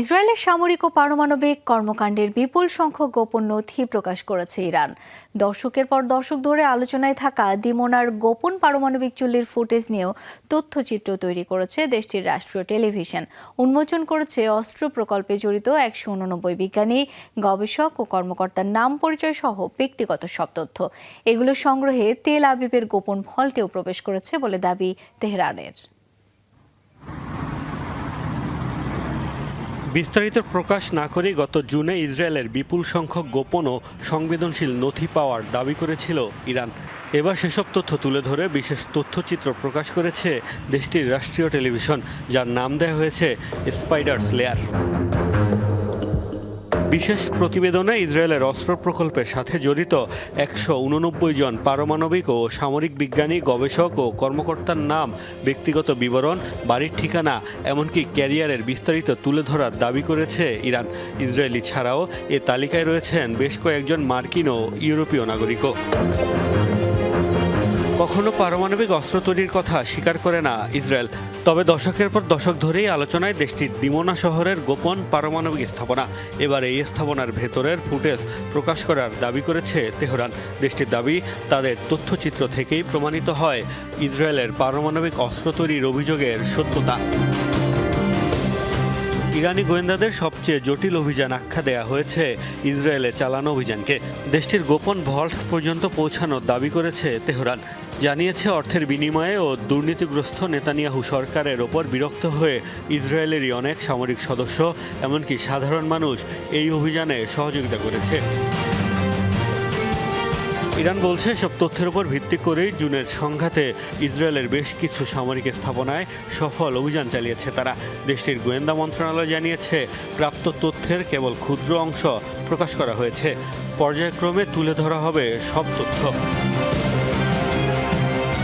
ইসরায়েলের সামরিক ও পারমাণবিক কর্মকাণ্ডের বিপুল সংখ্যক গোপন নথি প্রকাশ করেছে ইরান। দশকের পর দশক ধরে আলোচনায় থাকা দিমোনার গোপন পারমাণবিক চুল্লির ফুটেজ নিয়েও তথ্যচিত্র তৈরি করেছে দেশটির রাষ্ট্রীয় টেলিভিশন। উন্মোচন করেছে অস্ত্র প্রকল্পে জড়িত একশো উননব্বই বিজ্ঞানী, গবেষক ও কর্মকর্তার নাম পরিচয় সহ ব্যক্তিগত সব তথ্য। এগুলো সংগ্রহে তেল আবিবের গোপন ফলটেও প্রবেশ করেছে বলে দাবি তেহরানের। বিস্তারিত প্রকাশ না করে গত জুনে ইসরায়েলের বিপুল সংখ্যক গোপন ও সংবেদনশীল নথি পাওয়ার দাবি করেছিল ইরান। এবার সেসব তথ্য তুলে ধরে বিশেষ তথ্যচিত্র প্রকাশ করেছে দেশটির রাষ্ট্রীয় টেলিভিশন, যার নাম দেওয়া হয়েছে স্পাইডার্স লেয়ার। বিশেষ প্রতিবেদনে ইসরায়েলের অস্ত্র প্রকল্পের সাথে জড়িত একশো উননব্বই জন পারমাণবিক ও সামরিক বিজ্ঞানী, গবেষক ও কর্মকর্তার নাম, ব্যক্তিগত বিবরণ, বাড়ির ঠিকানা, এমনকি ক্যারিয়ারের বিস্তারিত তুলে ধরার দাবি করেছে ইরান। ইসরায়েলি ছাড়াও এ তালিকায় রয়েছেন বেশ কয়েকজন মার্কিন ও ইউরোপীয় নাগরিকও। কখনো পারমাণবিক অস্ত্র তৈরির কথা স্বীকার করে না ইসরায়েল, তবে দশকের পর দশক ধরেই আলোচনায় দেশটির দিমোনা শহরের গোপন পারমাণবিক স্থাপনা। এবার এই স্থাপনার ভেতরের ফুটেজ প্রকাশ করার দাবি করেছে তেহরান। দেশটির দাবি, তাদের তথ্যচিত্র থেকেই প্রমাণিত হয় ইসরায়েলের পারমাণবিক অস্ত্র তৈরির অভিযোগের সত্যতা। ইরানি গোয়েন্দাদের সবচেয়ে জটিল অভিযান আখ্যা দেয়া হয়েছে ইসরায়েলে চালানো অভিযানকে। দেশটির গোপন ভল্ট পর্যন্ত পৌঁছানোর দাবি করেছে তেহরান। জানিয়েছে অর্থের বিনিময়ে ও দুর্নীতিগ্রস্ত নেতানিয়াহু সরকারের ওপর বিরক্ত হয়ে ইসরায়েলেরই অনেক সামরিক সদস্য, এমনকি সাধারণ মানুষ এই অভিযানে সহযোগিতা করেছে। ইরান বলছে সব তথ্যের উপর ভিত্তি করেই জুনের সংঘাতে ইসরায়েলের বেশ কিছু সামরিক স্থাপনায় সফল অভিযান চালিয়েছে তারা। দেশটির গোয়েন্দা মন্ত্রণালয় জানিয়েছে, প্রাপ্ত তথ্যের কেবল ক্ষুদ্র অংশ প্রকাশ করা হয়েছে। পর্যায়ক্রমে তুলে ধরা হবে সব তথ্য।